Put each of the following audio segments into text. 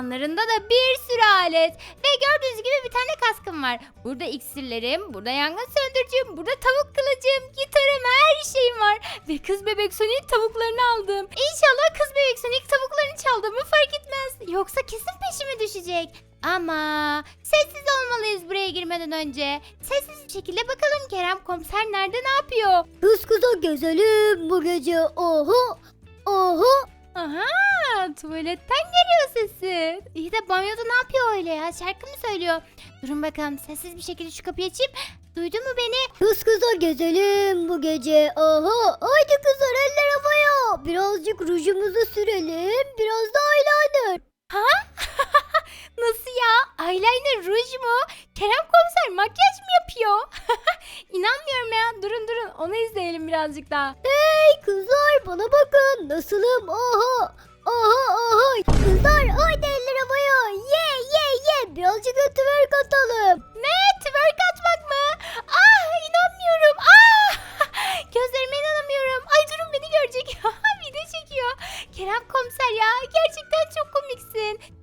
Yanlarında da bir sürü alet. Ve gördüğünüz gibi bir tane kaskım var. Burada iksirlerim, burada yangın söndürücüm, burada tavuk kılıcım, gitarım, her şeyim var. Ve kız bebek Sonic tavuklarını aldım. İnşallah kız bebek Sonic tavuklarını çaldığımı fark etmez. Yoksa kesin peşime düşecek. Ama sessiz olmalıyız buraya girmeden önce. Sessiz bir şekilde bakalım Kerem komiser nerede ne yapıyor? Kız kıza gezelim bu gece. Oho. Oho. Aha tuvaletten geliyor sesi. İyi de banyoda ne yapıyor öyle ya? Şarkı mı söylüyor? Durun bakalım sessiz bir şekilde şu kapıyı açayım. Duydun mu beni? Kız kıza gezelim bu gece. Oho. Haydi kızlar eller havaya. Birazcık rujumuzu sürelim. Biraz da eyeliner. Nasıl ya? Eyeliner ruj mu? Kerem komiser makyaj mı yapıyor? İnanmıyorum ya. Durun durun onu izleyelim birazcık daha. Hey kızlar bana bakın. Nasılım? Oho. Oho oho. Kızlar haydi eller havaya. Ye ye ye. Birazcık da twerk atalım. Ne? Twerk atmak mı? Ah inanmıyorum. Ah! Gözlerime inanamıyorum. Ay durun beni görecek. Video çekiyor. Kerem komiser ya gerçekten.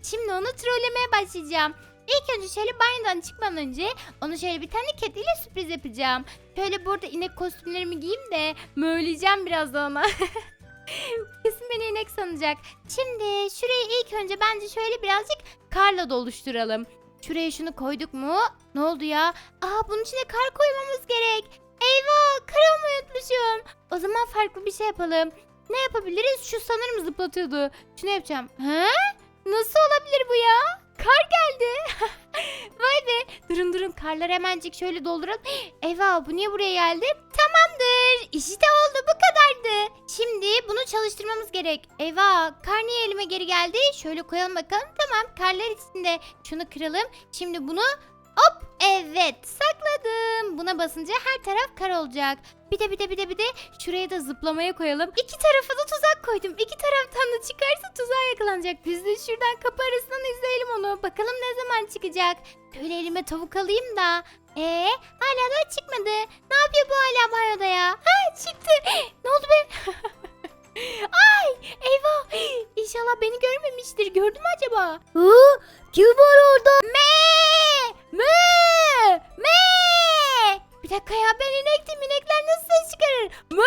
Şimdi onu trollemeye başlayacağım. İlk önce şöyle banyodan çıkmadan önce onu şöyle bir tane kediyle sürpriz yapacağım. Şöyle burada inek kostümlerimi giyeyim de möğleyeceğim birazdan ona. Kesin beni inek sanacak. Şimdi şurayı ilk önce bence şöyle birazcık karla doluşturalım. Şuraya şunu koyduk mu? Ne oldu ya? Aa bunun içine kar koymamız gerek. Eyvah kar almayı unutmuşum. O zaman farklı bir şey yapalım. Ne yapabiliriz? Şu sanırım zıplatıyordu. Şunu yapacağım. He? Nasıl olabilir bu ya? Kar geldi. Vay be. Durun durun karları hemencik şöyle dolduralım. Eyvah bu niye buraya geldi? Tamamdır. İşte oldu bu kadardı. Şimdi bunu çalıştırmamız gerek. Eyvah kar niye elime geri geldi? Şöyle koyalım bakalım. Tamam karlar içinde. Şunu kıralım. Şimdi bunu hop evet sakladım. Buna basınca her taraf kar olacak. Bir de bir de bir de bir de şuraya da zıplamaya koyalım. İki tarafa da tuzak koydum. İki taraftan da çıkarsa tuzağa yakalanacak. Biz de şuradan kapı arasından izleyelim onu. Bakalım ne zaman çıkacak. Şöyle elime tavuk alayım da. Ee, hala da çıkmadı. Ne yapıyor bu hala banyoda ya? Ha çıktı. Ne oldu be? Ay eyvah. İnşallah beni görmemiştir. Gördü mü acaba? Hı? Kim var orada? Me! Me! Me! Bir dakika ya ben inektim. İnekler nasıl ses çıkarır? Me!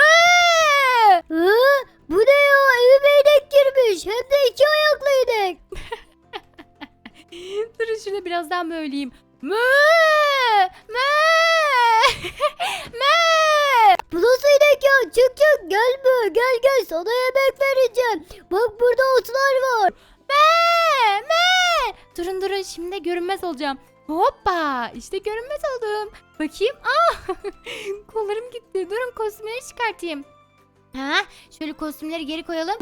Hı? Bu ne ya? Evime inek girmiş. Hem de iki ayaklı inek. Durun şurada biraz daha böyleyeyim. Me! Me! Me! Bu nasıl inek ya? Çık çık gelme. Gel gel sana yemek vereceğim. Bak burada otlar var. Me! Me! Durun durun şimdi görünmez olacağım. Hoppa! İşte görünmez oldum. Bakayım. Ah! Kollarım gitti. Durun kostümleri çıkartayım. Ha, şöyle kostümleri geri koyalım.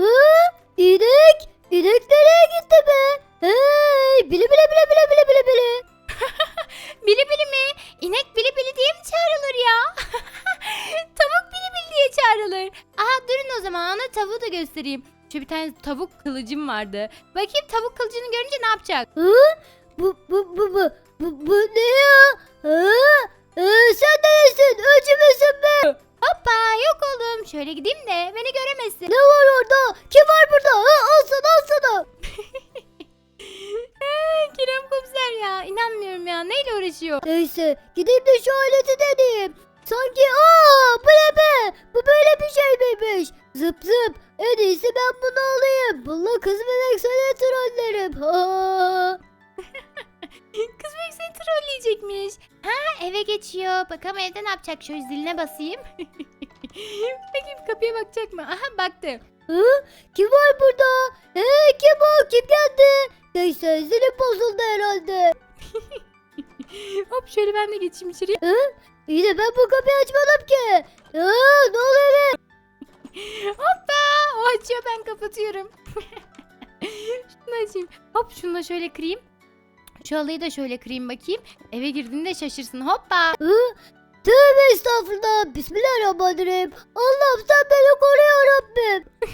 İnek. İnek nereye gitti be? Hey bili bile bile bile bile bile bile. Bili bili mi? İnek bili bili diye mi çağrılır ya? Tavuk bili bili diye çağrılır. Aha durun o zaman ona tavuğu da göstereyim. Şu bir tane tavuk kılıcım vardı. Bakayım tavuk kılıcını görünce ne yapacak? Hı? Bu bu bu bu bu, bu ne ya? Hı? Ee, sen neresin? Öcü müsün be? Hoppa yok oldum. Şöyle gideyim de beni göremesin. Ne var orada? Kim var burada? Ha, al sana al sana. Ee, Kerem komiser ya inanmıyorum ya neyle uğraşıyor? Neyse gideyim de şu aleti deneyeyim. Sanki aa bu ne be? Bu böyle bir şey miymiş? Zıp zıp. En iyisi ben bunu alayım. Bununla kız bebek sana trollerim. Ha. Kız bebek seni trolleyecekmiş. Ha eve geçiyor. Bakalım evde ne yapacak? Şöyle ziline basayım. Bakayım kapıya bakacak mı? Aha baktı. Hı? Kim var burada? He kim o? Kim geldi? Neyse zilim bozuldu herhalde. Hop şöyle ben de geçeyim içeriye. İyi de ben bu kapıyı açmadım ki. Ha, ne oluyor be? Hoppa! O açıyor ben kapatıyorum. Şunu açayım. Hop şunu da şöyle kırayım. Şu halıyı da şöyle kırayım bakayım. Eve girdiğinde şaşırsın. Hoppa! Hı? Tövbe estağfurullah. Bismillahirrahmanirrahim. Allah'ım sen beni koru ya Rabbim.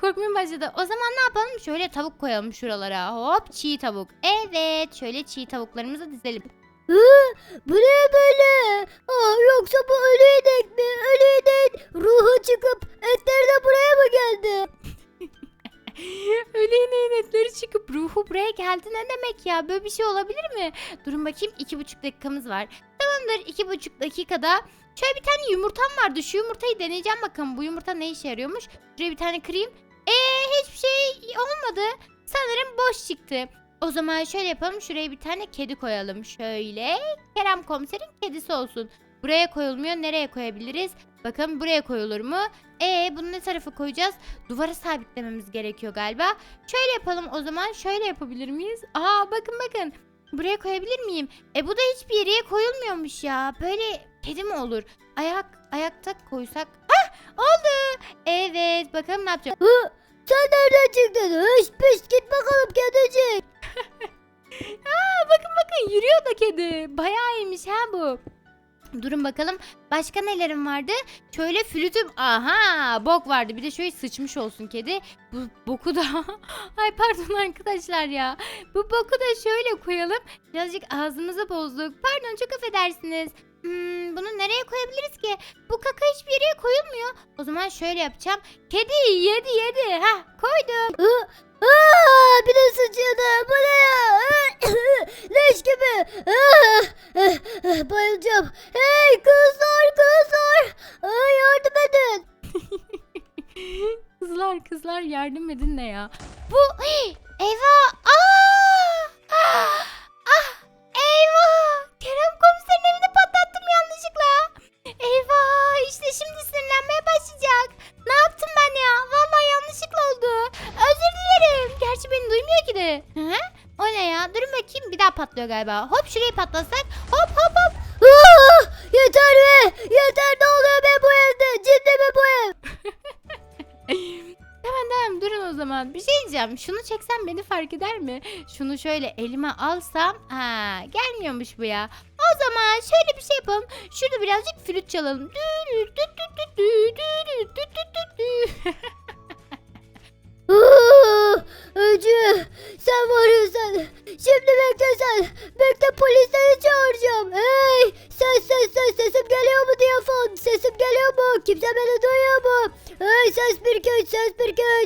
Korkmaya başladı. O zaman ne yapalım? Şöyle tavuk koyalım şuralara. Hop çiğ tavuk. Evet şöyle çiğ tavuklarımızı dizelim. Hı? Bu ne böyle? Aa, yoksa bu ölü inek mi? Ölü inek ruhu çıkıp buraya geldi ne demek ya? Böyle bir şey olabilir mi? Durun bakayım iki buçuk dakikamız var. Tamamdır iki buçuk dakikada. Şöyle bir tane yumurtam vardı. Şu yumurtayı deneyeceğim bakalım. Bu yumurta ne işe yarıyormuş? Şuraya bir tane kırayım. Eee hiçbir şey olmadı. Sanırım boş çıktı. O zaman şöyle yapalım. Şuraya bir tane kedi koyalım. Şöyle. Kerem komiserin kedisi olsun. Buraya koyulmuyor. Nereye koyabiliriz? Bakın buraya koyulur mu? Ee bunu ne tarafa koyacağız? Duvara sabitlememiz gerekiyor galiba. Şöyle yapalım o zaman. Şöyle yapabilir miyiz? Aa bakın bakın. Buraya koyabilir miyim? E bu da hiçbir yere koyulmuyormuş ya. Böyle kedi mi olur? Ayak ayakta koysak. Ah oldu. Evet bakalım ne yapacağım. Hı? Sen nereden çıktın? Hış pış git bakalım kedicik. Aa bakın bakın yürüyor da kedi. Bayağı iyiymiş ha bu. Durun bakalım başka nelerim vardı? Şöyle flütüm aha bok vardı bir de şöyle sıçmış olsun kedi. Bu boku da ay pardon arkadaşlar ya. Bu boku da şöyle koyalım. Birazcık ağzımıza bozduk. Pardon çok affedersiniz. Hmm, bunu nereye koyabiliriz ki? Bu kaka hiçbir yere koyulmuyor. O zaman şöyle yapacağım. Kedi yedi yedi. Ha koydum. Aa, bir de sıçıyordu. Bu ne ya? Leş gibi. Aa, bayılacağım. Hey kızlar kızlar. Aa, yardım edin. Kızlar kızlar yardım edin ne ya? Bu eyvah! Patlıyor galiba. Hop şurayı patlatsak. Hop hop hop. Aa, yeter be. Yeter ne oluyor be bu evde? Ciddi mi bu ev? Tamam tamam durun o zaman. Bir şey diyeceğim. Şunu çeksem beni fark eder mi? Şunu şöyle elime alsam. Ha gelmiyormuş bu ya. O zaman şöyle bir şey yapalım. Şurada birazcık flüt çalalım. Dü dü dü dü dü dü dü dü dü dü Öcü sen var ya sen. Şimdi bekle sen. Bekle polisleri çağıracağım. Hey ses ses ses sesim geliyor mu diyafon? Sesim geliyor mu? Kimse beni duyuyor mu? Hey ses bir köy ses bir köy.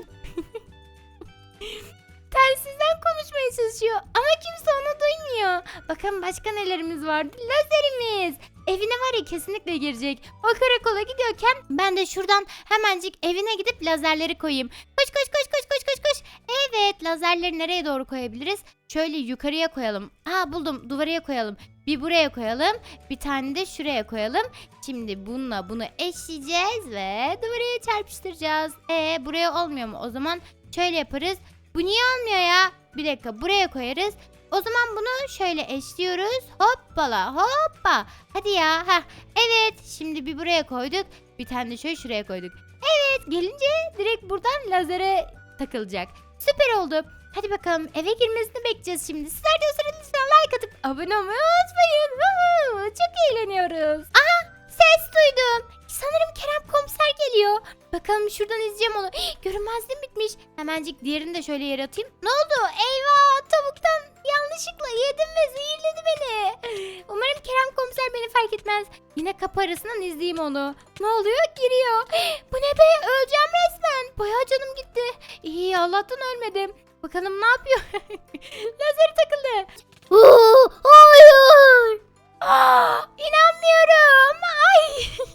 Telsizden konuşmaya çalışıyor ama kimse onu duymuyor. Bakın başka nelerimiz vardı? Lazerimiz. Evine var ya kesinlikle girecek. O karakola gidiyorken ben de şuradan hemencik evine gidip lazerleri koyayım. Koş koş koş koş koş koş koş. Evet lazerleri nereye doğru koyabiliriz? Şöyle yukarıya koyalım. Aa buldum duvarıya koyalım. Bir buraya koyalım. Bir tane de şuraya koyalım. Şimdi bununla bunu eşleyeceğiz ve duvaraya çarpıştıracağız. E buraya olmuyor mu? O zaman şöyle yaparız. Bu niye olmuyor ya? Bir dakika buraya koyarız. O zaman bunu şöyle eşliyoruz. Hoppala hoppa. Hadi ya. Heh. Evet şimdi bir buraya koyduk. Bir tane de şöyle şuraya koyduk. Evet gelince direkt buradan lazere takılacak. Süper oldu. Hadi bakalım eve girmesini bekleyeceğiz şimdi. Sizler de o sırada like atıp abone olmayı unutmayın. Woohoo, Çok eğleniyoruz. Aha ses duydum. Sanırım Kerem komiser geliyor. Bakalım şuradan izleyeceğim onu. Görünmezliğim bitmiş. Hemencik diğerini de şöyle yere. Ne oldu? Eyvah tavuktan yanlışlıkla yedim ve zehirledi beni. Umarım Kerem komiser beni fark etmez. Yine kapı arasından izleyeyim onu. Ne oluyor? Giriyor. Bu ne be? Öleceğim resmen. Bayağı canım gitti. İyi Allah'tan ölmedim. Bakalım ne yapıyor? Lazeri takıldı. Hayır. Aa, inanmıyorum. Ay.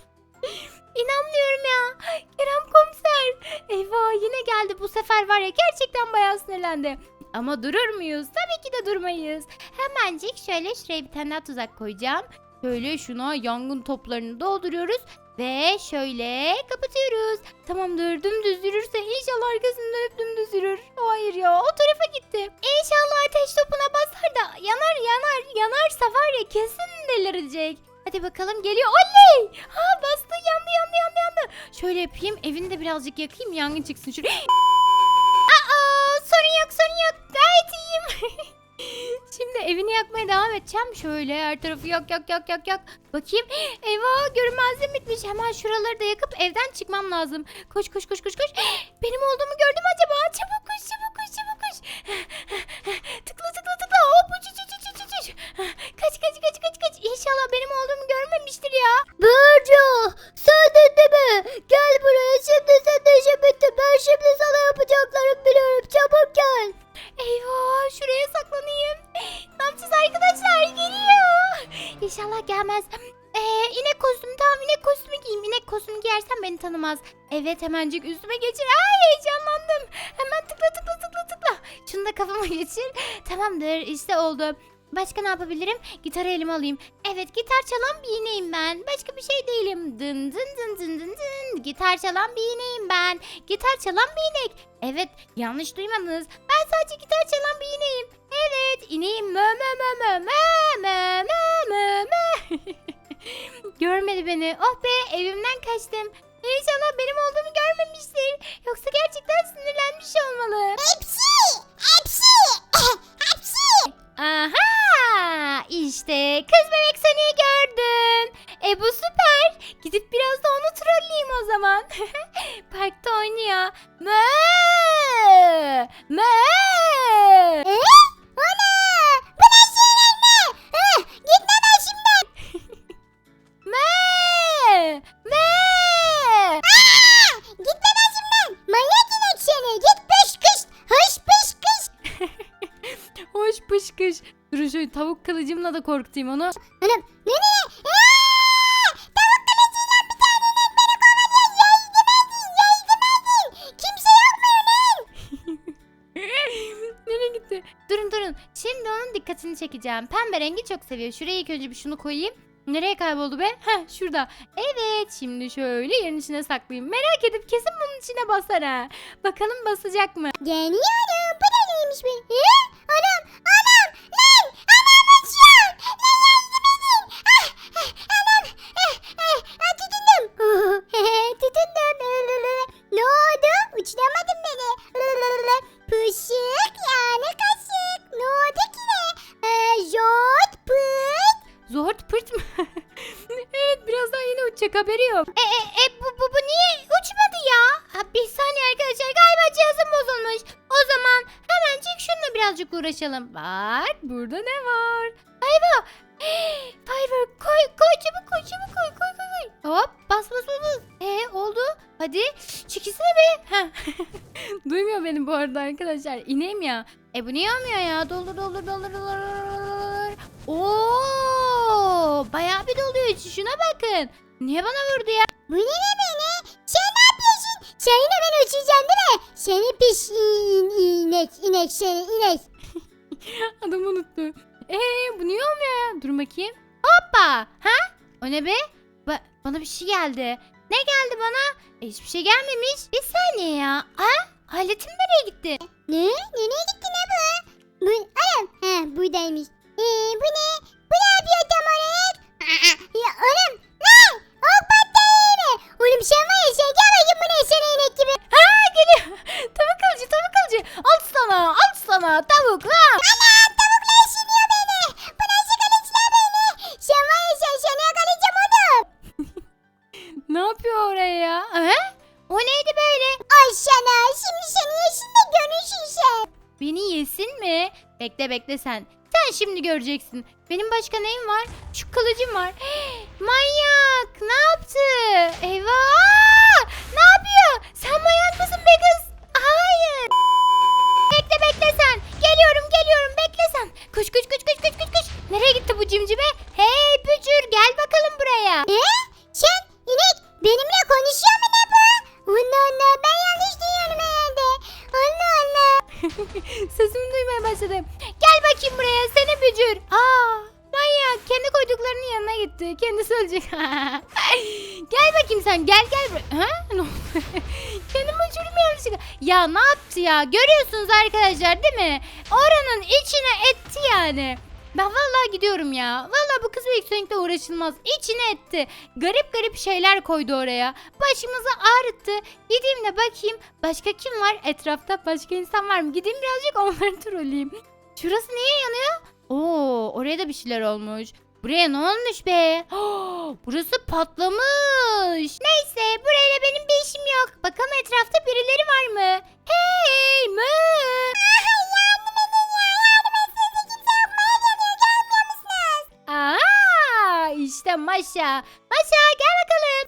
İnanmıyorum ya. Kerem komiser. Eyvah yine geldi bu sefer var ya gerçekten bayağı sinirlendi. Ama durur muyuz? Tabii ki de durmayız. Hemencik şöyle şuraya bir tane daha tuzak koyacağım. Şöyle şuna yangın toplarını dolduruyoruz. Ve şöyle kapatıyoruz. Tamamdır dümdüz yürürse inşallah arkasını dönüp dümdüz yürür. Hayır ya o tarafa gitti. İnşallah ateş topuna basar da yanar yanar yanarsa var ya kesin delirecek. Hadi bakalım geliyor. Oley! Ha bastı yandı yandı yandı yandı. Şöyle yapayım evini de birazcık yakayım yangın çıksın şuraya. Aa sorun yok sorun yok gayet iyiyim. Şimdi evini yakmaya devam edeceğim. Şöyle her tarafı yak yak yak yak yak. Bakayım. Eyvah görünmezliğim bitmiş. Hemen şuraları da yakıp evden çıkmam lazım. Koş koş koş koş koş. Benim olduğumu gördü mü acaba? Çabuk Evet hemencik üstüme geçir. Ay heyecanlandım. Hemen tıkla tıkla tıkla tıkla. Şunu da kafama geçir. Tamamdır işte oldu. Başka ne yapabilirim? Gitarı elime alayım. Evet gitar çalan bir ineğim ben. Başka bir şey değilim. Dın dın dın dın dın dın. Gitar çalan bir ineğim ben. Gitar çalan bir inek. Evet yanlış duymadınız. Ben sadece gitar çalan bir ineğim. Evet ineğim mö mö mö mö mö mö mö mö mö. Görmedi beni. Oh be evimden kaçtım. İnşallah benim olduğumu görmemiştir. Yoksa gerçekten sinirlenmiş olmalı. Hepsi. Hepsi. Hepsi. Aha! İşte kız bebek seni gördüm. E bu süper. Gidip biraz da onu trolleyeyim o zaman. Parkta oynuyor. Mö! Mö! Hoş pışkış. Dur şöyle tavuk kılıcımla da korkutayım onu. Anam ne ne ne? Aa! Tavuk kılıcıyla bir tane inek beni kovalıyor. Yardım edin yardım edin. Kimse yok mu ulan? Nereye gitti? Durun durun. Şimdi onun dikkatini çekeceğim. Pembe rengi çok seviyor. Şuraya ilk önce bir şunu koyayım. Nereye kayboldu be? Heh şurada. Evet şimdi şöyle yerin içine saklayayım. Merak edip kesin bunun içine basar ha. Bakalım basacak mı? Geliyorum. Bu da neymiş be? He? Anam anam uğraşalım. Bak burada ne var? Ayva. Fiverr koy koy çabuk koy çabuk koy koy koy. Hop bas bas bas bas. E oldu. Hadi çekilsene be. Duymuyor beni bu arada arkadaşlar. İneyim ya. E bu niye olmuyor ya? Doldur doldur doldur doldur. Oo, bayağı bir doluyor içi. Şuna bakın. Niye bana vurdu ya? Bu ne be beni? Sen ne yapıyorsun? Sen yine beni uçuracaksın değil mi? Seni pis in, inek inek seni inek. Adam unuttu. Ee bu niye olmuyor ya? Dur bakayım. Hoppa. Ha? O ne be? Ba- bana bir şey geldi. Ne geldi bana? E, hiçbir şey gelmemiş. Bir saniye ya. Ha? Aletim nereye gitti? Ne? Nereye Beni yesin mi? Bekle bekle sen. Sen şimdi göreceksin. Benim başka neyim var? Şu kılıcım var. manyak! Ne yaptı? Eyvah! Ne yapıyor? Sen manyak mısın be kız? Hayır. Bekle bekle sen. Geliyorum geliyorum bekle sen. Koş koş koş koş koş koş koş. Nereye gitti bu cimcime? Hey Bücür gel bakalım buraya. Ne? Sen inek benimle konuşuyor mu ne bu? Allah Allah ben yanlış duyuyorum herhalde. Allah Allah. Sesimi duymaya başladım. Gel bakayım buraya seni bücür. Aa manyak kendi koyduklarının yanına gitti. Kendisi ölecek. gel bakayım sen gel gel buraya. Ha? Kendimi uçurdum yanlışlıkla. Ya ne yaptı ya? Görüyorsunuz arkadaşlar değil mi? Oranın içine etti yani. Ben vallahi gidiyorum ya. Vallahi bu kız büyük uğraşılmaz. İçine etti. Garip garip şeyler koydu oraya. Başımızı ağrıttı. Gideyim de bakayım başka kim var etrafta başka insan var mı? Gideyim birazcık onları trolleyeyim. Şurası niye yanıyor? Oo oraya da bir şeyler olmuş. Buraya ne olmuş be? Burası patlamış. Neyse burayla benim bir işim yok. Bakalım etrafta birileri var mı? Hey mü? işte Maşa. Maşa gel bakalım.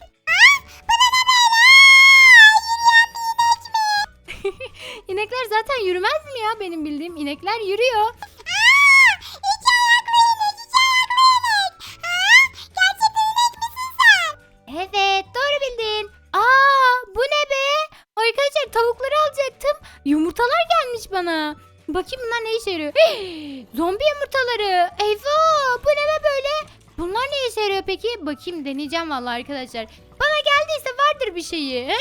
İnekler zaten yürümez mi ya benim bildiğim? inekler yürüyor. Evet doğru bildin. Aa bu ne be? Arkadaşlar tavukları alacaktım. Yumurtalar gelmiş bana. Bakayım bunlar ne işe yarıyor. Zombi yumurta deneyeceğim vallahi arkadaşlar. Bana geldiyse vardır bir şeyi. He?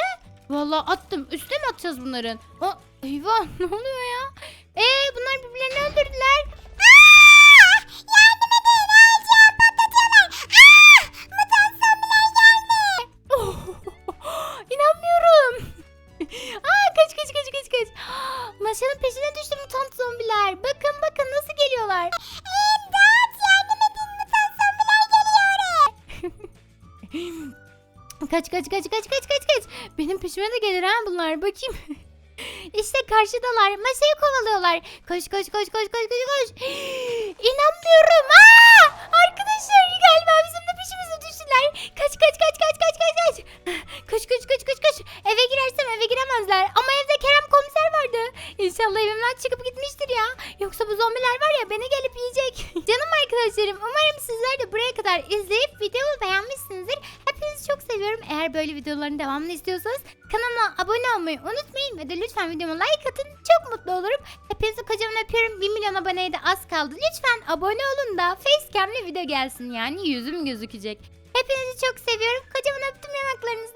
Vallahi attım. Üstüne mi atacağız bunların? Aa, eyvah ne oluyor kaç kaç kaç kaç kaç kaç kaç. Benim peşime de gelir ha bunlar bakayım. İşte karşıdalar. Masayı kovalıyorlar. Koş koş koş koş koş koş koş. İnanmıyorum. Aa! Arkadaşlar galiba bizim de peşimize düştüler. Kaç kaç kaç kaç kaç kaç kaç. Koş koş koş koş koş. Eve girersem eve giremezler. Ama evde Kerem komiser vardı. İnşallah evimden çıkıp gitmiştir ya. Yoksa bu zombiler var ya beni gelip yiyecek. Canım arkadaşlarım umarım sizler de buraya kadar izleyip videomu beğenmişsinizdir. Hepinizi çok seviyorum. Eğer böyle videoların devamını istiyorsanız kanalıma abone olmayı unutmayın. Ve de lütfen videoma like atın. Çok mutlu olurum. Hepinizi kocaman öpüyorum. 1 milyon aboneye de az kaldı. Lütfen abone olun da facecam'li video gelsin yani yüzüm gözükecek. Hepinizi çok seviyorum. Kocaman öptüm yanaklarınızı.